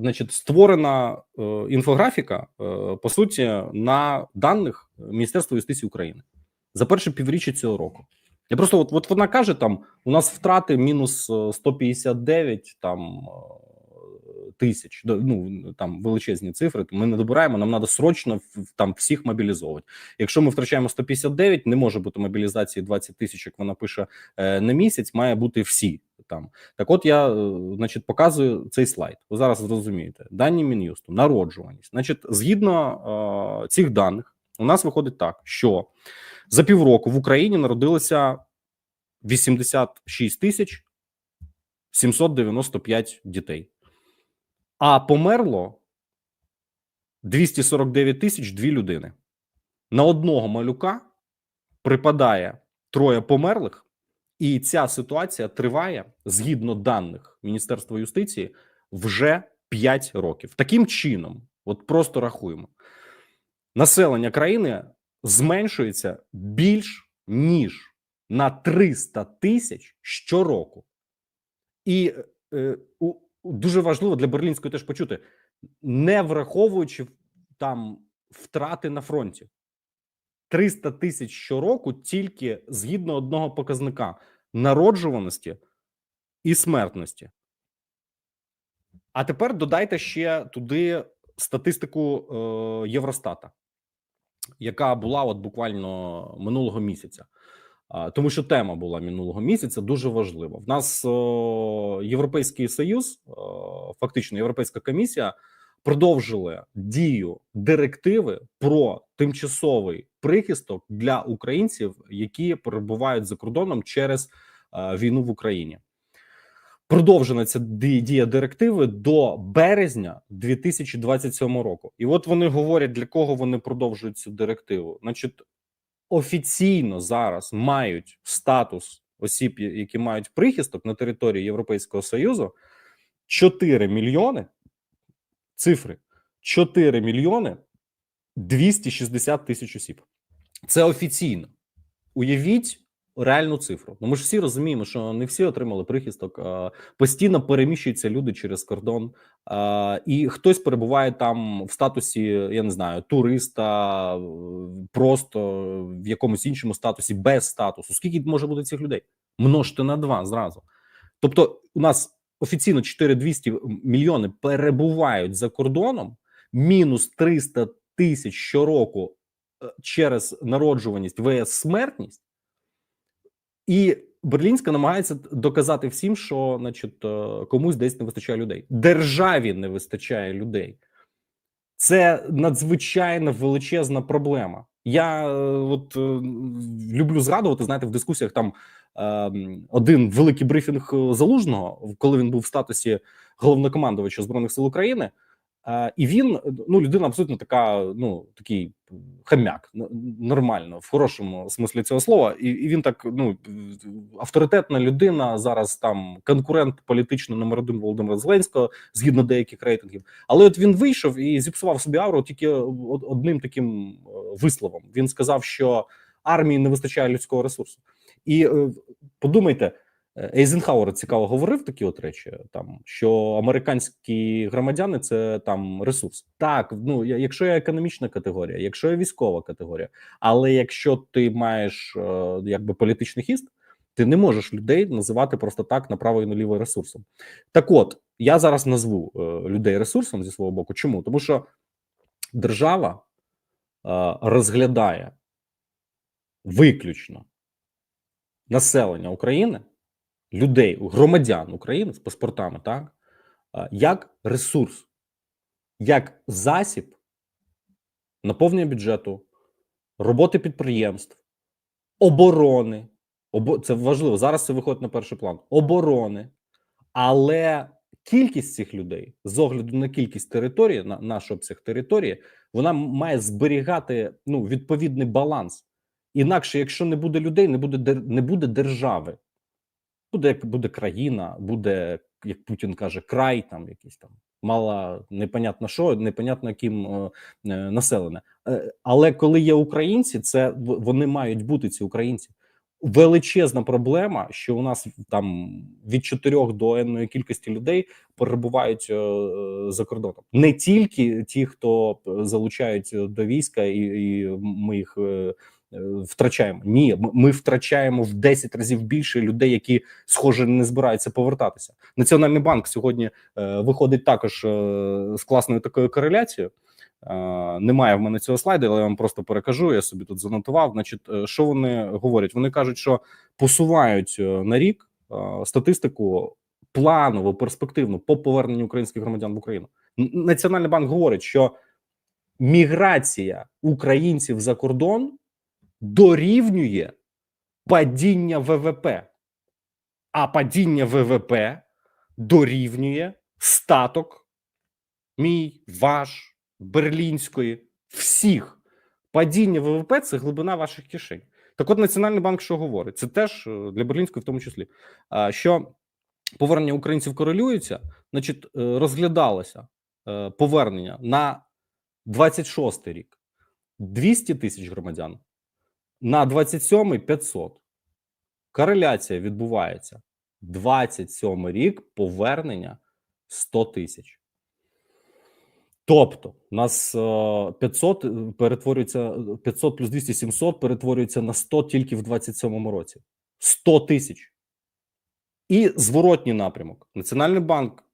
значить, створена е, інфографіка, е, по суті, на даних Міністерства юстиції України за перше півріччя цього року. Я просто от, от вона каже: там у нас втрати мінус е, 159 там е, тисяч. Ну там величезні цифри. Ми не добираємо. Нам треба срочно там всіх мобілізовувати. Якщо ми втрачаємо 159, не може бути мобілізації 20 тисяч, як вона пише е, на місяць. Має бути всі там. Так, от я е, значить показую цей слайд. Ви зараз зрозумієте дані мін'юсту, народжуваність. Значить, згідно е, цих даних, у нас виходить так, що за півроку в Україні народилося 86 тисяч 795 дітей, а померло 249 тисяч дві людини. На одного малюка припадає троє померлих, і ця ситуація триває згідно даних Міністерства юстиції вже 5 років. Таким чином, от просто рахуємо, населення країни зменшується більш ніж на 300 тисяч щороку. І е, у, дуже важливо для Берлінської теж почути, не враховуючи там втрати на фронті. 300 тисяч щороку тільки згідно одного показника народжуваності і смертності. А тепер додайте ще туди статистику е, Євростата, яка була от буквально минулого місяця. Тому що тема була минулого місяця дуже важлива. В нас о, Європейський Союз, о, фактично Європейська комісія, продовжили дію директиви про тимчасовий прихисток для українців, які перебувають за кордоном через е, війну в Україні. Продовжена ця дія директиви до березня 2027 року. І от вони говорять, для кого вони продовжують цю директиву. Значить, офіційно зараз мають статус осіб, які мають прихисток на території Європейського Союзу 4 мільйони цифри 4 мільйони 260 тисяч осіб. Це офіційно. Уявіть реальну цифру. Ну ми ж всі розуміємо, що не всі отримали прихисток. Постійно переміщуються люди через кордон, і хтось перебуває там в статусі, я не знаю, туриста, просто в якомусь іншому статусі, без статусу. Скільки може бути цих людей? Множте на два зразу. Тобто, у нас офіційно 4200 мільйони перебувають за кордоном, мінус 300 тисяч щороку е, через народжуваність ВС смертність, і Берлінська намагається доказати всім, що, значить, е, комусь десь не вистачає людей. Державі не вистачає людей. Це надзвичайно величезна проблема. Я е, от е, люблю згадувати, знаєте, в дискусіях там е, один великий брифінг е, залужного, коли він був в статусі головнокомандувача збройних сил України. Е, і він ну людина абсолютно така, ну такий хам'як, нормально, в хорошому смислі цього слова. І, і він так ну авторитетна людина зараз там конкурент політично номер один Володимира Зеленського згідно деяких рейтингів. Але от він вийшов і зіпсував собі ауру тільки одним таким е, висловом. Він сказав, що армії не вистачає людського ресурсу. І е, подумайте, Ейзенхауер цікаво говорив такі от речі, там що американські громадяни це там ресурс. Так, ну якщо є економічна категорія, якщо є військова категорія, але якщо ти маєш е, якби політичний хіст, ти не можеш людей називати просто так направо і наліво ресурсом. Так, от я зараз назву е, людей ресурсом зі свого боку. Чому? Тому що держава е, розглядає виключно населення України, людей, громадян України з паспортами, так як ресурс, як засіб наповнення бюджету, роботи підприємств, оборони. Обо... Це важливо. Зараз це виходить на перший план. Оборони. Але кількість цих людей з огляду на кількість території, на наш обсяг території, вона має зберігати ну, відповідний баланс. Інакше, якщо не буде людей, не буде не буде держави. Буде буде країна, буде, як Путін каже, край, там якийсь там мала непонятно що, непонятно ким е, е, населене. Е, але коли є українці, це вони мають бути ці українці. величезна проблема, що у нас там від 4 до енної кількості людей перебувають е, за кордоном. Не тільки ті, хто залучають до війська, і, і ми їх е, втрачаємо. Ні, ми втрачаємо в 10 разів більше людей, які схоже не збираються повертатися. Національний банк сьогодні е, виходить також е, з класною такою кореляцією. Е, Немає в мене цього слайду, але я вам просто перекажу. Я собі тут занотував. Значить, е, що вони говорять? Вони кажуть, що посувають е, на рік е, статистику планово, перспективно по поверненню українських громадян в Україну. Національний банк говорить, що міграція українців за кордон дорівнює падіння ВВП, а падіння ВВП дорівнює статок мій, ваш, берлінської, всіх. Падіння ВВП це глибина ваших кишень. Так от Національний банк що говорить? Це теж е, для берлінської, в тому числі, що повернення українців корелюється, значить, е, розглядалося е, повернення на 26 рік 200 тисяч громадян, на 27 500. Кореляція відбувається 27 рік повернення 100 тисяч. Тобто, у нас е, 500 перетворюється 500 плюс 200 700 перетворюється на 100 тільки в 27 році. 100 тисяч. І зворотній напрямок. Національний банк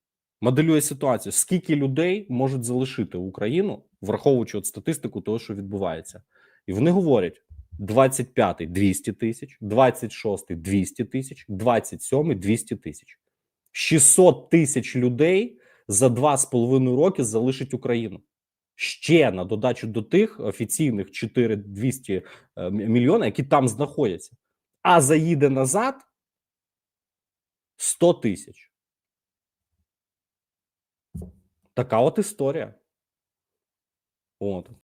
моделює ситуацію, скільки людей можуть залишити Україну, враховуючи от статистику того, що відбувається. І вони говорять: 25-й 200 тисяч, 26-й 200 тисяч, 27-й 200 тисяч. 600 тисяч людей за два з половиною роки залишить Україну. Ще на додачу до тих офіційних 4200 е, мі- мільйона, які там знаходяться. А заїде назад 100 тисяч. Така от історія. От.